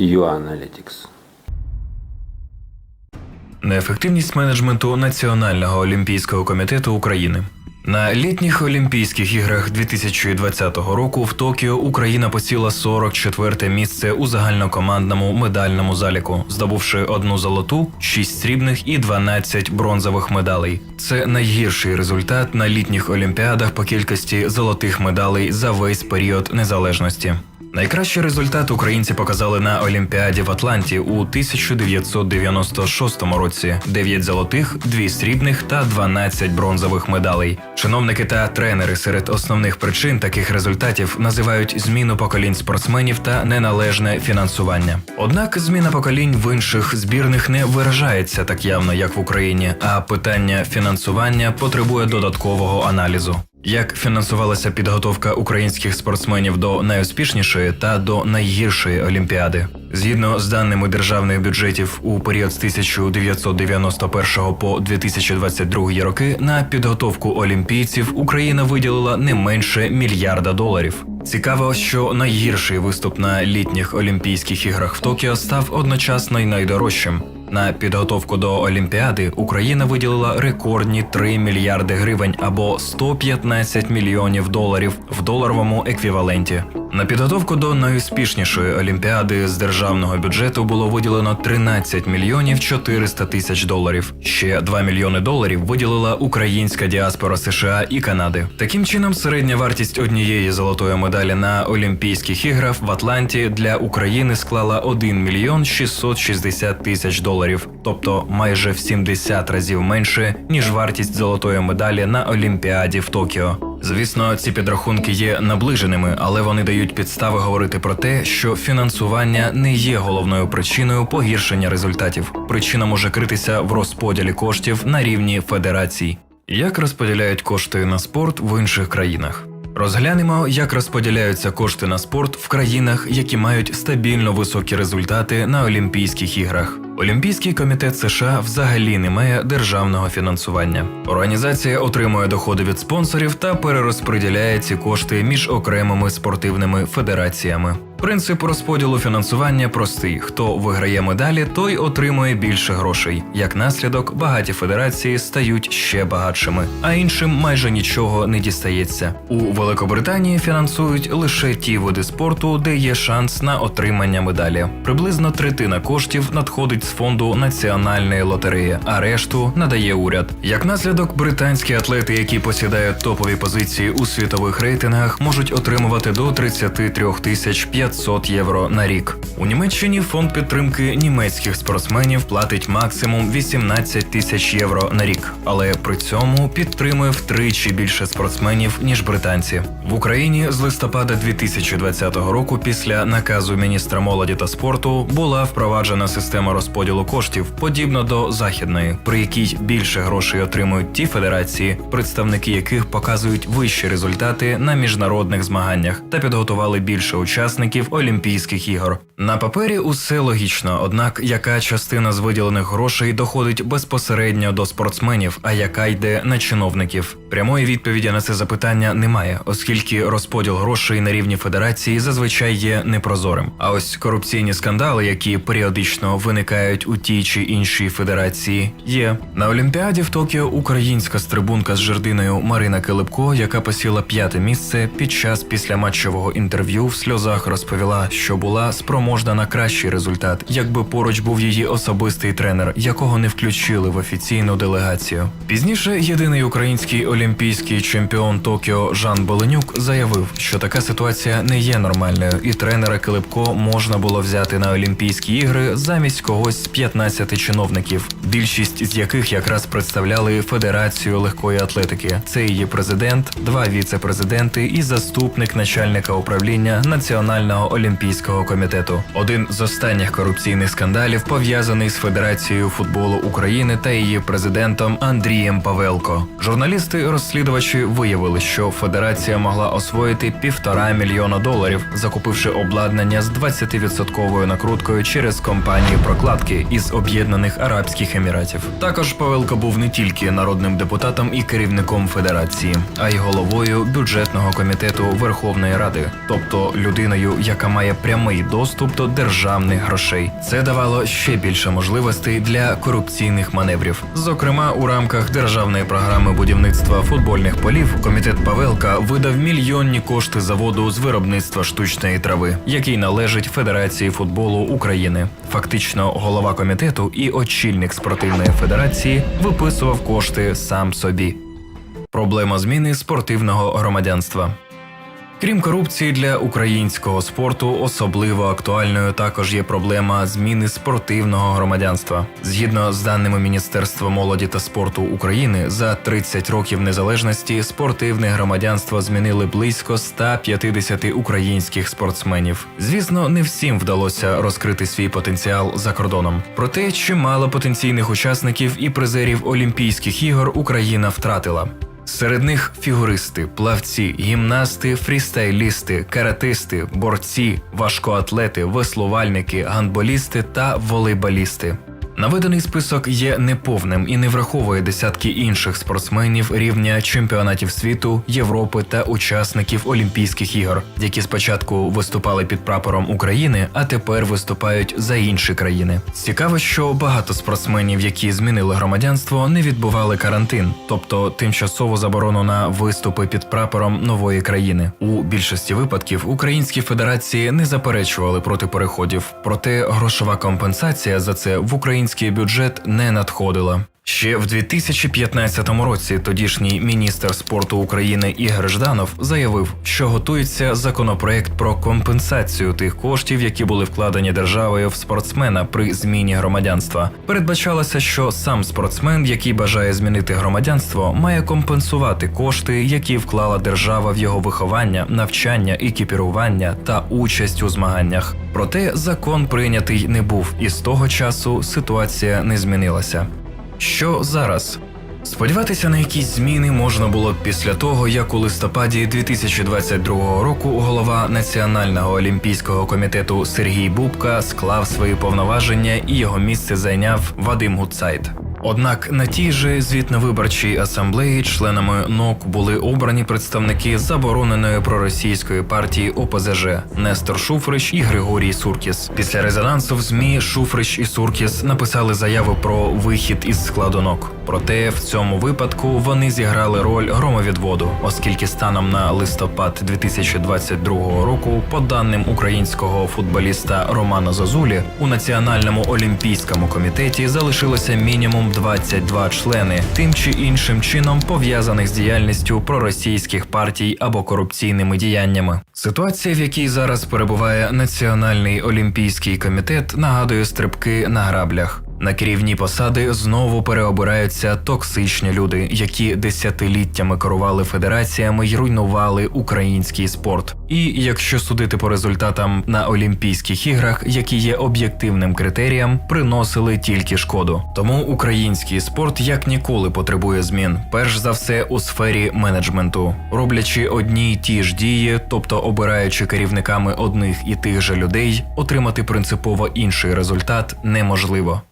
U-Analytics. Неефективність менеджменту Національного олімпійського комітету України. На літніх Олімпійських іграх 2020 року в Токіо Україна посіла 44 місце у загальнокомандному медальному заліку, здобувши одну золоту, 6 срібних і 12 бронзових медалей. Це найгірший результат на літніх олімпіадах по кількості золотих медалей за весь період незалежності. Найкращий результат українці показали на Олімпіаді в Атланті у 1996 році: 9 золотих, 2 срібних та 12 бронзових медалей. Чиновники та тренери серед основних причин таких результатів називають зміну поколінь спортсменів та неналежне фінансування. Однак зміна поколінь в інших збірних не виражається так явно, як в Україні, а питання фінансування потребує додаткового аналізу. Як фінансувалася підготовка українських спортсменів до найуспішнішої та до найгіршої олімпіади? Згідно з даними державних бюджетів у період з 1991 по 2022 роки на підготовку олімпійців Україна виділила не менше мільярда доларів. Цікаво, що найгірший виступ на літніх Олімпійських іграх в Токіо став одночасно й найдорожчим. На підготовку до Олімпіади Україна виділила рекордні 3 мільярди гривень або 115 мільйонів доларів в доларовому еквіваленті. На підготовку до найуспішнішої олімпіади з державного бюджету було виділено 13 мільйонів 400 тисяч доларів. Ще 2 мільйони доларів виділила українська діаспора США і Канади. Таким чином, середня вартість однієї золотої медалі на Олімпійських іграх в Атланті для України склала 1 мільйон 660 тисяч доларів, тобто майже в 70 разів менше ніж вартість золотої медалі на Олімпіаді в Токіо. Звісно, ці підрахунки є наближеними, але вони дають підстави говорити про те, що фінансування не є головною причиною погіршення результатів. Причина може критися в розподілі коштів на рівні федерацій. Як розподіляють кошти на спорт в інших країнах? Розглянемо, як розподіляються кошти на спорт в країнах, які мають стабільно високі результати на Олімпійських іграх. Олімпійський комітет США взагалі не має державного фінансування. Організація отримує доходи від спонсорів та перерозподіляє ці кошти між окремими спортивними федераціями. Принцип розподілу фінансування простий: хто виграє медалі, той отримує більше грошей. Як наслідок, багаті федерації стають ще багатшими, а іншим майже нічого не дістається. У Великобританії фінансують лише ті види спорту, де є шанс на отримання медалі. Приблизно третина коштів надходить з фонду національної лотереї, а решту надає уряд. Як наслідок, британські атлети, які посідають топові позиції у світових рейтингах, можуть отримувати до 33 тисяч 500 євро на рік. У Німеччині фонд підтримки німецьких спортсменів платить максимум 18 тисяч євро на рік, але при цьому підтримує втричі більше спортсменів ніж британці. В Україні з листопада 2020 року, після наказу міністра молоді та спорту, була впроваджена система розподілу коштів, подібно до західної, при якій більше грошей отримують ті федерації, представники яких показують вищі результати на міжнародних змаганнях та підготували більше учасників Олімпійських ігор. На папері усе логічно, однак яка частина з виділених грошей доходить безпосередньо до спортсменів, а яка йде на чиновників? Прямої відповіді на це запитання немає, оскільки розподіл грошей на рівні федерації зазвичай є непрозорим. А ось корупційні скандали, які періодично виникають у тій чи іншій федерації, є на Олімпіаді в Токіо українська стрибунка з жердиною Марина Килипко, яка посіла п'яте місце під час післяматчевого інтерв'ю в сльозах розповіла, що була спроможна на кращий результат, якби поруч був її особистий тренер, якого не включили в офіційну делегацію. Пізніше єдиний український олімпійський чемпіон Токіо Жан Боленюк заявив, що така ситуація не є нормальною, і тренера Килипко можна було взяти на Олімпійські ігри замість когось з 15 чиновників, більшість з яких якраз представляли Федерацію легкої атлетики. Це її президент, два віце-президенти і заступник начальника управління Національного олімпійського комітету. Один з останніх корупційних скандалів пов'язаний з Федерацією футболу України та її президентом Андрієм Павелко. Журналісти розслідувачі виявили, що федерація могла освоїти півтора мільйона доларів, закупивши обладнання з 20% накруткою через компанії прокладки із Об'єднаних Арабських Еміратів. Також Павелко був не тільки народним депутатом і керівником федерації, а й головою бюджетного комітету Верховної Ради, тобто людиною, яка має прямий доступ до державних грошей. Це давало ще більше можливостей для корупційних маневрів. Зокрема, у рамках державної програми будівництва футбольних полів комітет Павелка видав мільйонні кошти заводу з виробництва штучної трави, який належить Федерації футболу України. Фактично, голова комітету і очільник спортивної федерації виписував кошти сам собі. Проблема зміни спортивного громадянства. Крім корупції для українського спорту, особливо актуальною також є проблема зміни спортивного громадянства. Згідно з даними Міністерства молоді та спорту України, за 30 років незалежності спортивне громадянство змінили близько 150 українських спортсменів. Звісно, не всім вдалося розкрити свій потенціал за кордоном. Проте чимало потенційних учасників і призерів Олімпійських ігор Україна втратила. Серед них фігуристи, плавці, гімнасти, фрістайлісти, каратисти, борці, важкоатлети, веслувальники, гандболісти та волейболісти. Наведений список є неповним і не враховує десятки інших спортсменів рівня чемпіонатів світу, Європи та учасників Олімпійських ігор, які спочатку виступали під прапором України, а тепер виступають за інші країни. Цікаво, що багато спортсменів, які змінили громадянство, не відбували карантин, тобто тимчасову заборону на виступи під прапором нової країни. У більшості випадків українські федерації не заперечували проти переходів, проте грошова компенсація за це в український бюджет не надходила. Ще в 2015 році тодішній міністр спорту України Ігор Жданов заявив, що готується законопроект про компенсацію тих коштів, які були вкладені державою в спортсмена при зміні громадянства. Передбачалося, що сам спортсмен, який бажає змінити громадянство, має компенсувати кошти, які вклала держава в його виховання, навчання, екіпірування та участь у змаганнях. Проте закон прийнятий не був, і з того часу ситуація не змінилася. Що зараз? Сподіватися на якісь зміни можна було б після того, як у листопаді 2022 року голова Національного олімпійського комітету Сергій Бубка склав свої повноваження і його місце зайняв Вадим Гуцайт. Однак на тій же звітно-виборчій асамблеї членами НОК були обрані представники забороненої проросійської партії ОПЗЖ Нестор Шуфрич і Григорій Суркіс. Після резонансу в змі Шуфрич і Суркіс написали заяви про вихід із складу НОК. Проте в цьому випадку вони зіграли роль громовідводу, оскільки станом на листопад 2022 року, по даним українського футболіста Романа Зозулі, у Національному олімпійському комітеті залишилося мінімум 22 члени, тим чи іншим чином пов'язаних з діяльністю проросійських партій або корупційними діяннями. Ситуація, в якій зараз перебуває Національний олімпійський комітет, нагадує стрибки на граблях. На керівні посади знову переобираються токсичні люди, які десятиліттями керували федераціями й руйнували український спорт. І якщо судити по результатам на Олімпійських іграх, які є об'єктивним критерієм, приносили тільки шкоду. Тому український спорт як ніколи потребує змін, перш за все у сфері менеджменту, роблячи одні й ті ж дії, тобто обираючи керівниками одних і тих же людей, отримати принципово інший результат неможливо.